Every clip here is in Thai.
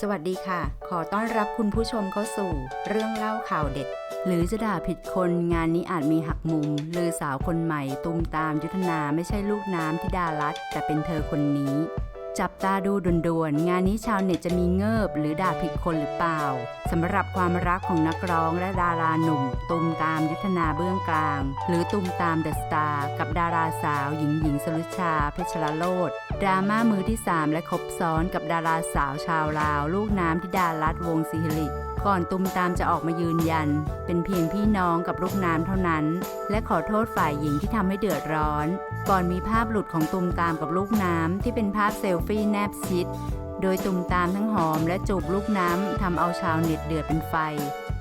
สวัสดีค่ะ ขอต้อนรับคุณผู้ชมเข้าสู่ เรื่องเล่าข่าวเด็ด หรือจะด่าผิดคนงานนี้อาจมีหักมุมลือสาวคนใหม่ตุมตามยุทธนาไม่ใช่ลูกน้ำที่ดารัตแต่เป็นเธอคนนี้ จับตาดูด่วนๆ งานนี้ชาวเน็ตจะมีเงิบหรือด่าผิดคนหรือเปล่าสำหรับความรักของนักร้องและดาราหนุ่มตุมตามยุทธนาเบื้องกลาง หรือตุมตามเดอะสตาร์กับดาราสาวหญิงหญิงสรุชาเพชรโลด ดราม่ามือที่ 3 และคบซ้อนกับดาราสาวชาวลาว ลูกน้ำที่ดารัตวงศิริก่อนตุมตามจะออกมายืนยัน เป็นเพียงพี่น้องกับลูกน้ำเท่านั้น และขอโทษฝ่ายหญิงที่ทำให้เดือดร้อน ก่อนมีภาพหลุดของตุมตามกับลูกน้ำที่เป็นภาพเซลฟี่แนบชิด โดยตุมตามทั้งหอมและจูบลูกน้ำทำเอาชาวเน็ตเดือดเป็นไฟ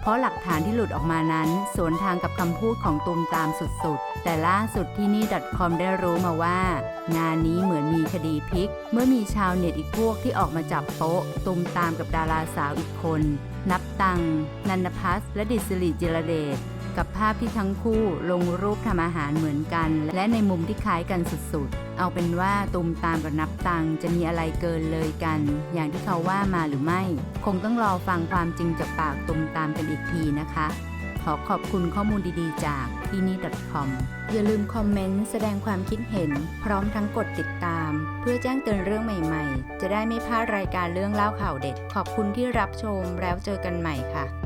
เพราะหลักฐานที่หลุดออกมานั้น สวนทางกับคำพูดของตุมตามสุดๆ แต่ล่าสุดที่นี่ .com ได้รู้มาว่า งานนี้เหมือนมีคดีพลิก เมื่อมีชาวเน็ตอีกพวกที่ออกมาจับโป๊ะ ตุมตามกับดาราสาวอีกคน นับตัง นันพัสและดิสริจิรเดช กับภาพที่ทั้งคู่ลงรูปทำอาหารเหมือนกัน และในมุมที่คล้ายกันสุดๆ เอาเป็นว่าตุมตามกับนับตังจะมีอะไรเกินเลยกัน อย่างที่เขาว่ามาหรือไม่ คงต้องรอฟังความจริงจากปากตุมตามกันอีกทีนะคะ ขอขอบคุณข้อมูลดีๆ จากที่นี่ .com อย่าลืมคอมเมนต์แสดงความคิดเห็น พร้อมทั้งกดติดตาม เพื่อแจ้งเตือนเรื่องใหม่ๆ จะได้ไม่พลาดรายการเรื่องเล่าข่าวเด็ด ขอบคุณที่รับชมแล้วเจอกันใหม่ค่ะ